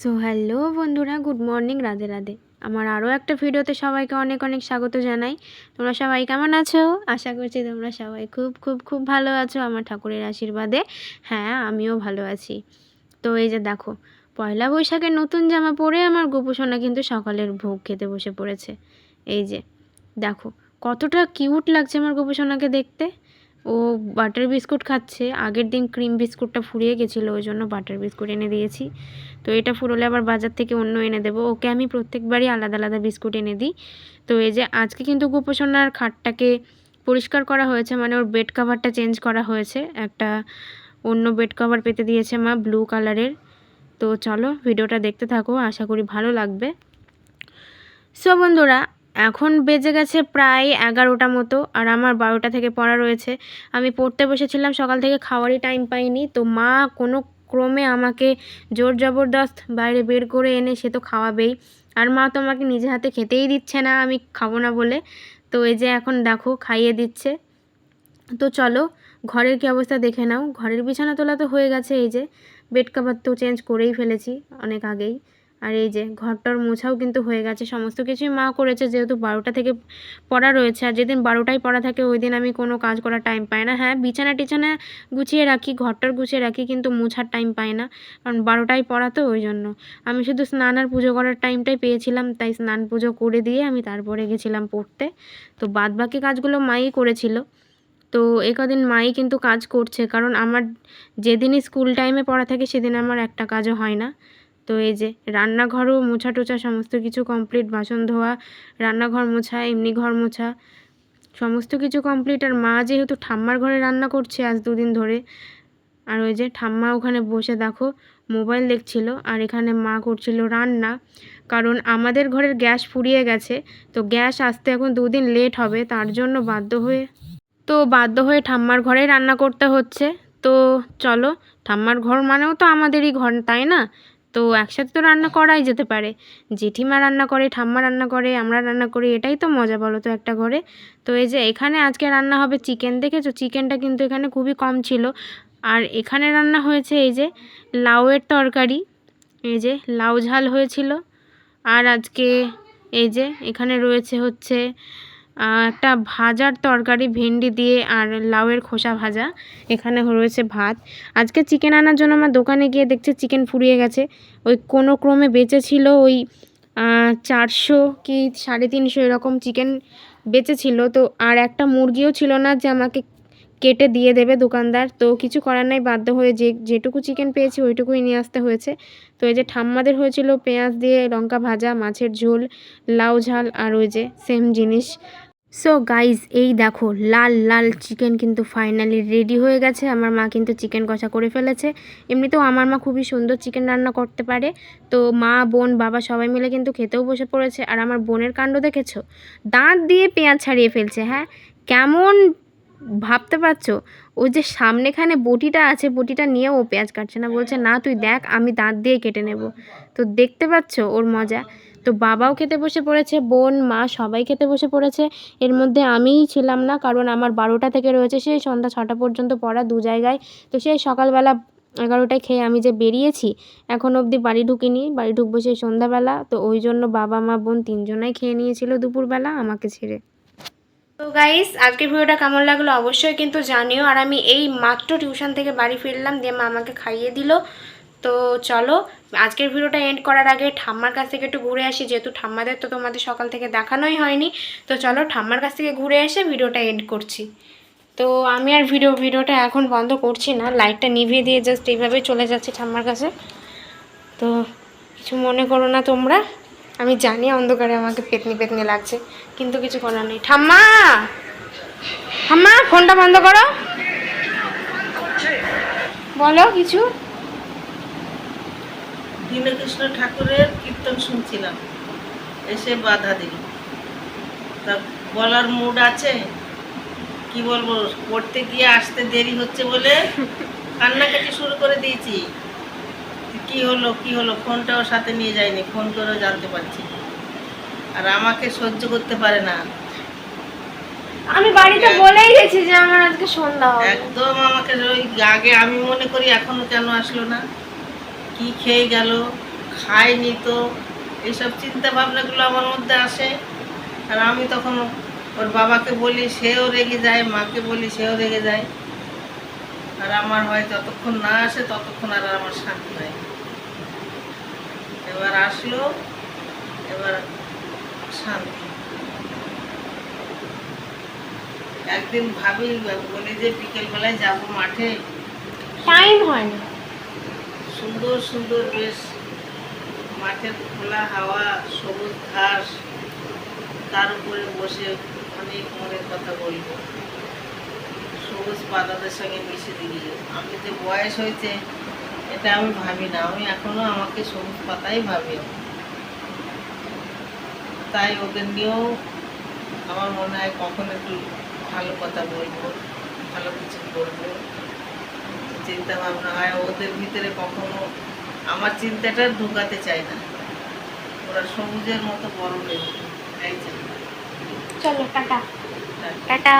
So hello বন্ধুরা, good morning, Radhe Radhe. আমার আরও একটা ভিডিওতে সবাইকে অনেক অনেক স্বাগত জানাই। তোমরা সবাই কেমন আছো? আশা করছি তোমরা সবাই খুব খুব খুব ভালো আছো আমার ঠাকুরের আশীর্বাদে। হ্যাঁ আমিও ভালো আছি। তো এই যে দেখো, পয়লা বৈশাখের নতুন জামা পরে আমার গোপুসোনা কিন্তু সকালের ভোগ খেতে বসে পড়েছে। এই যে দেখো, কতটা কিউট লাগছে আমার গোপুসোনাকে দেখতে। ও বাটার বিস্কুট খাচ্ছে। আগের দিন ক্রিম বিস্কুটটা ফুরিয়ে গেছিল, ওই জন্য বাটার বিস্কুট এনে দিয়েছি। তো এটা ফুরোলে আবার বাজার থেকে অন্য এনে দেবো। ওকে আমি প্রত্যেকবারই আলাদা আলাদা বিস্কুট এনে দিই। তো এই যে আজকে কিন্তু গোপোষণার খাটটাকে পরিষ্কার করা হয়েছে মানে ওর বেড কাভারটা চেঞ্জ করা হয়েছে। একটা অন্য বেড কভার পেতে দিয়েছে মা ব্লু কালারের তো চলো, ভিডিওটা দেখতে থাকো, আশা করি ভালো লাগবে। সো বন্ধুরা এখন বেজে গেছে প্রায় এগারোটা মতো, আর আমার বারোটা থেকে পড়া রয়েছে। আমি পড়তে বসেছিলাম, সকাল থেকে খাওয়ারই টাইম পাইনি। তো মা কোনো ক্রমে আমাকে জোর জবরদস্ত বাইরে বের করে এনে সে তো খাওয়াবেই। আর মা তো আমাকে নিজে হাতে খেতেই দিচ্ছে না, আমি খাব না বলে। তো এই যে এখন দেখো, খাইয়ে দিচ্ছে। তো চলো, ঘরের কী অবস্থা দেখে নাও। ঘরের বিছানা তোলা তো হয়ে গেছে, এই যে। বেড কাভার তো চেঞ্জ করেই ফেলেছি অনেক আগেই। আর এই যে ঘরটার মোছাও কিন্তু হয়ে গেছে। সমস্ত কিছুই মা করেছে, যেহেতু বারোটা থেকে পড়া রয়েছে। আর যেদিন বারোটায় পড়া থাকে, ওই দিন আমি কোনো কাজ করার টাইম পাই না। হ্যাঁ বিছানা টিছানা গুছিয়ে রাখি, ঘরটার গুছিয়ে রাখি, কিন্তু মোছার টাইম পাই না। কারণ বারোটায় পড়া তো, ওই জন্য। আমি শুধু স্নান আর পুজো করার টাইমটাই পেয়েছিলাম, তাই স্নান পুজো করে দিয়ে আমি তারপরে গেছিলাম পড়তে। তো বাদ বাকি কাজগুলো মাই করেছিল। তো এ কদিন মাই কিন্তু কাজ করছে, কারণ আমার যেদিনই স্কুল টাইমে পড়া থাকে, সেদিন আমার একটা কাজও হয় না। তো এই যে রান্নাঘরও মোছা টোছা সমস্ত কিছু কমপ্লিট বাসন ধোয়া, রান্নাঘর মোছা, এমনি ঘর মোছা, সমস্ত কিছু কমপ্লিট আর মা যেহেতু ঠাম্মার ঘরে রান্না করছে আজ দুদিন ধরে, আর ওই যে ঠাম্মা ওখানে বসে দেখো, মোবাইল দেখছিল, আর এখানে মা করছিল রান্না, কারণ আমাদের ঘরের গ্যাস ফুরিয়ে গেছে, তো গ্যাস আসতে এখন দুদিন লেট হবে, তার জন্য বাধ্য হয়ে, তো বাধ্য হয়ে ঠাম্মার ঘরেই রান্না করতে হচ্ছে। তো চলো, ঠাম্মার ঘর মানেও তো আমাদেরই ঘর, তাই না? তো একসাথে তো রান্না করাই যেতে পারে। জেঠিমা রান্না করে, ঠাম্মা রান্না করে, আমরা রান্না করি, এটাই তো মজা বলো তো একটা ঘরে তো এই যে এখানে আজকে রান্না হবে চিকেন, দেখেছ? চিকেনটা কিন্তু এখানে খুবই কম ছিল। আর এখানে রান্না হয়েছে এই যে লাউয়ের তরকারি, এই যে লাউ ঝাল হয়েছিল। আর আজকে এই যে এখানে রয়েছে হচ্ছে একটা ভাজার তরকারি, ভেন্ডি দিয়ে আর লাউয়ের খোসা ভাজা। এখানে রয়েছে ভাত। আজকে চিকেন আনার জন্য আমার দোকানে গিয়ে দেখছে চিকেন ফুরিয়ে গেছে। ওই কোনো ক্রমে বেঁচেছিল ওই চারশো কি সাড়ে তিনশো এরকম চিকেন বেঁচেছিল। তো আর একটা মুরগিও ছিল না যে আমাকে কেটে দিয়ে দেবে দোকানদার। তো কিছু করার নাই, বাধ্য হয়ে যে, যেটুকু চিকেন পেয়েছি ওইটুকুই নিয়ে আসতে হয়েছে। তো এই যে ঠাম্মাদের হয়েছিল পেঁয়াজ দিয়ে লঙ্কা ভাজা, মাছের ঝোল, লাউ ঝাল আর ওই যে সেম জিনিস। সো গাইজ এই দেখো, লাল লাল চিকেন কিন্তু ফাইনালি রেডি হয়ে গেছে। আমার মা কিন্তু চিকেন কষা করে ফেলেছে। এমনিতেও আমার মা খুবই সুন্দর চিকেন রান্না করতে পারে। তো মা, বোন, বাবা সবাই মিলে কিন্তু খেতেও বসে পড়েছে। আর আমার বোনের কাণ্ড দেখেছ? দাঁত দিয়ে পেঁয়াজ ছাড়িয়ে ফেলছে হ্যাঁ? কেমন ভাবতে পারছ? ওই যে সামনেখানে বটিটা আছে, বটিটা নিয়েও ও পেঁয়াজ কাটছে না। বলছে, না, তুই দেখ, আমি দাঁত দিয়ে কেটে নেব। তো দেখতে পাচ্ছ ওর মজা? তো বাবাও খেতে বসে পড়েছে, বোন, মা সবাই খেতে বসে পড়েছে। এর মধ্যে আমিই ছিলাম না, কারণ আমার বারোটা থেকে রয়েছে সেই সন্ধ্যা ছটা পর্যন্ত পড়া দু জায়গায়। তো সেই সকালবেলা এগারোটায় খেয়ে আমি যে বেরিয়েছি, এখন অবধি বাড়ি ঢুকিনি। বাড়ি ঢুকবো সেই সন্ধ্যাবেলা, তো ওই জন্য বাবা, মা, বোন তিনজনাই খেয়ে নিয়েছিল দুপুরবেলা আমাকে ছেড়ে। তো গাইস আজকের ভিডিওটা কেমন লাগল অবশ্যই কিন্তু জানিও। আর আমি এই মাত্র টিউশন থেকে বাড়ি ফিরলাম, দিয়ে মা আমাকে খাইয়ে দিল। তো চলো, আজকের ভিডিওটা এন্ড করার আগে ঠাম্মার কাছ থেকে একটু ঘুরে আসি, যেহেতু ঠাম্মাদের তো তোমাদের সকাল থেকে দেখানোই হয়নি। তো চলো, ঠাম্মার কাছ থেকে ঘুরে এসে ভিডিওটা এন্ড করছি। তো আমি আর ভিডিও, ভিডিওটা এখন বন্ধ করছি না লাইটটা নিভিয়ে দিয়ে জাস্ট এইভাবে চলে যাচ্ছি ঠাম্মার কাছে। তো কিছু মনে করো না তোমরা, আমি জানি অন্ধকারে আমাকে পেতনি পেতনি লাগছে, কিন্তু কিছু করার নেই। ঠাম্মা! ঠাম্মা, ফোনটা বন্ধ করো। বলো কিছু। দীনকৃষ্ণ ঠাকুরের কীর্তন শুনছিলাম। এসে বাধা দিল। তা বলার মুড আছে? কি বলব পড়তে গিয়ে আসতে দেরি হচ্ছে বলে কান্নাকাটি শুরু করে দিয়েছি। কি হলো কি হলো? ফোনটাও সাথে নিয়ে যায়নি ফোন করেও জানতে পারছি আর আমাকে সহ্য করতে পারে না। আমি বাড়িতে বলেই গেছি যে আমার আজকে সন্ধ্যা একদম আমাকে ওই আগে আমি মনে করি এখনও কেন আসলো না? কি খেয়ে গেল, খায়নি তো, এইসব চিন্তা ভাবনাগুলো আমার মধ্যে আসে। আর আমি তখন ওর বাবাকে বলি, সেও রেগে যায়, মাকে বলি, সেও রেগে যায়। আর আমার হয় যতক্ষণ না আসে, ততক্ষণ আর আমার শান্তি হয় এবার আসলো, এবার শান্তি। একদিন ভাবি, বলি যে বিকেলবেলায় যাব মাঠে। টাইম হয় না সুন্দর সুন্দর বেশ মাঠের খোলা হাওয়া, সবুজ ঘাস, তার উপরে বসে অনেক মনের কথা বলব। সবুজ পাতাদের সঙ্গে মিশে দিয়ে আমি যে বয়স হয়েছে, এটা আমি ভাবি না। আমি এখনও আমাকে সবুজ পাতাই ভাবি। তাই ওদের নিয়েও আমার মনে হয় কখন একটু ভালো কথা বলব, ভালো কিছু করব চিন্তা ভাবনা হয় ওদের ভিতরে কখনো আমার চিন্তাটা ঢুকাতে চায় না ওরা সবুজের মতো বড় হয়ে ওঠে। চলো টাটা। টাটা